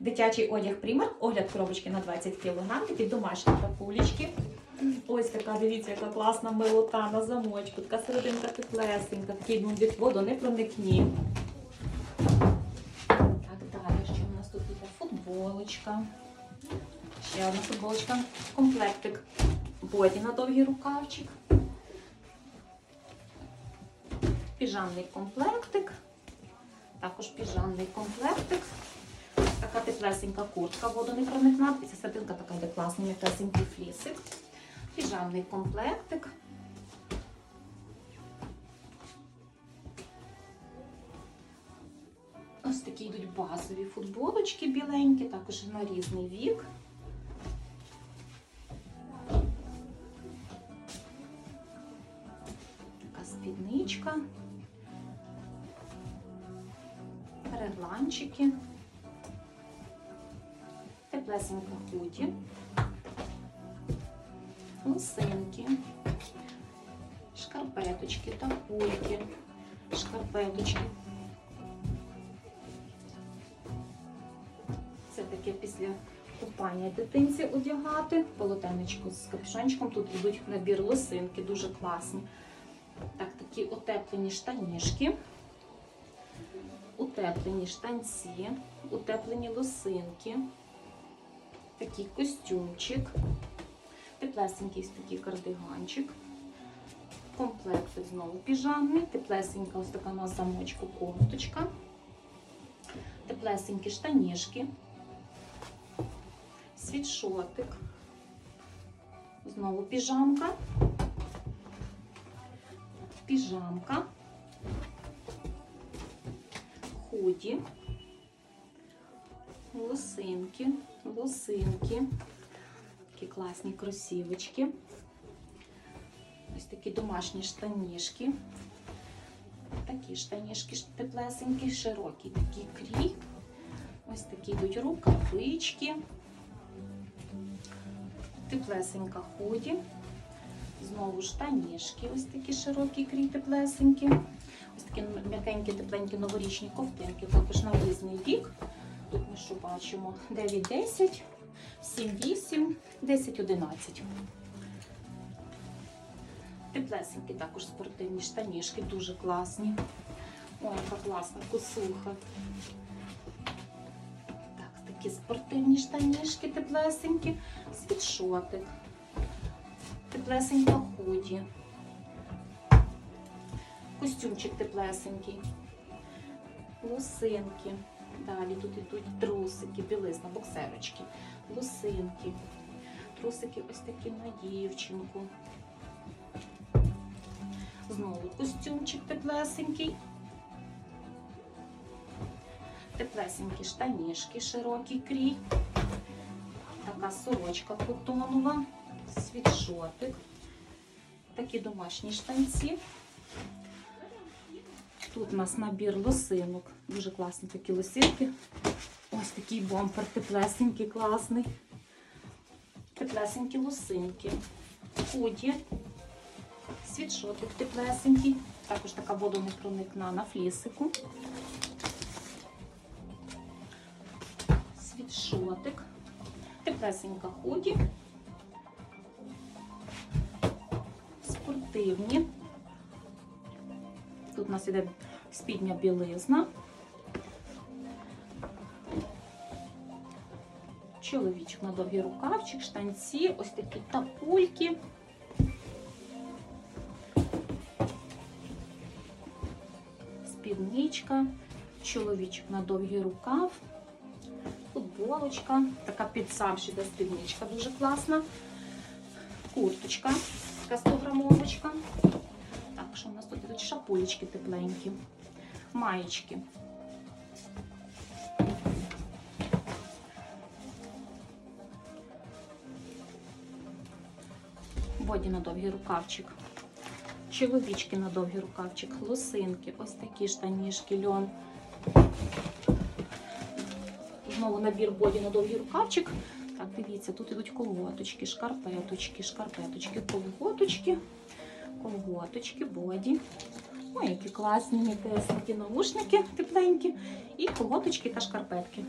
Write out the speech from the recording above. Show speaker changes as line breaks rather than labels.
Дитячий одяг Примар, огляд коробочки на 20 кг, такі домашні пакулечки. Ось така, дивіться, яка класна милота на замочку, така серединка теплесенька, такий від воду не проникні. Так, далі, що у нас тут іде? Футболочка. Ще одна футболочка, комплектик. Боді на довгий рукавчик. Піжамний комплектик. Також піжамний комплектик. Така теплесенька куртка водонепроникна. І ця серединка така йде класний, м'якесенький флісик. Піжамний комплектик. Ось такі йдуть базові футболочки біленькі, також на різний вік. Така спідничка. Регланчики. Теплесенька худі. Лосинки. Шкарпеточки та кульки. Шкарпеточки. Це таке після купання дитинці одягати. Полотенечко з капюшончиком. Тут йдуть набір лосинки, дуже класні. Так, такі утеплені штанішки, утеплені штанці, утеплені лосинки, такий костюмчик, теплесенький такий кардиганчик. Комплект знову піжамний, теплесенька ось така на замочку кофточка, теплесенькі штанішки, світшотик, знову піжамка. Піжамка, худі, лосинки, лосинки, такі класні кросівочки, ось такі домашні штанішки, такі штанішки теплесенькі, широкий такий крій, ось такі йдуть рукавички, теплесенька худі. Знову штанішки, ось такі широкі крій теплесенькі. Ось такі м'якенькі, тепленькі новорічні ковтинки, також на різний вік. Тут ми що бачимо? 9-10, 7-8, 10-11. Теплесенькі також спортивні штанішки, дуже класні. Ой, яка класна косуха. Так, такі спортивні штанішки теплесенькі, світшотик теплесенька худі. Костюмчик теплесенький. Лосинки. Далі тут йдуть трусики, білизна, боксерочки, лосинки. Трусики ось такі на дівчинку. Знову костюмчик теплесенький. Теплесенькі штанішки, широкий крій. Така сорочка котонова світшотик, такі домашні штанці. Тут у нас набір лосинок, дуже класні такі лосинки. Ось такий бомпер теплесенький, класний. Теплесенькі лосинки, худі, світшотик теплесенький, також така водонепроникна на флісику. Світшотик, теплесенька худі. спортивні. Тут у нас іде спідня білизна. Чоловічок на довгий рукавчик, штанці, ось такі тапульки. Спідничка, чоловічок на довгий рукав, футболочка, така під сам ще йде спідничка дуже класна, курточка така 100 грамовочка. Тут тепленькі, маєчки. Боді на довгий рукавчик. Чоловічки на довгий рукавчик, лосинки, ось такі штанішки, льон. Знову набір боді на довгий рукавчик. Так, дивіться, тут ідуть колготочки, шкарпеточки, шкарпеточки, колготочки, колготочки, боді. Ой, які класні м'якесенькі наушники тепленькі. І колготочки та шкарпетки.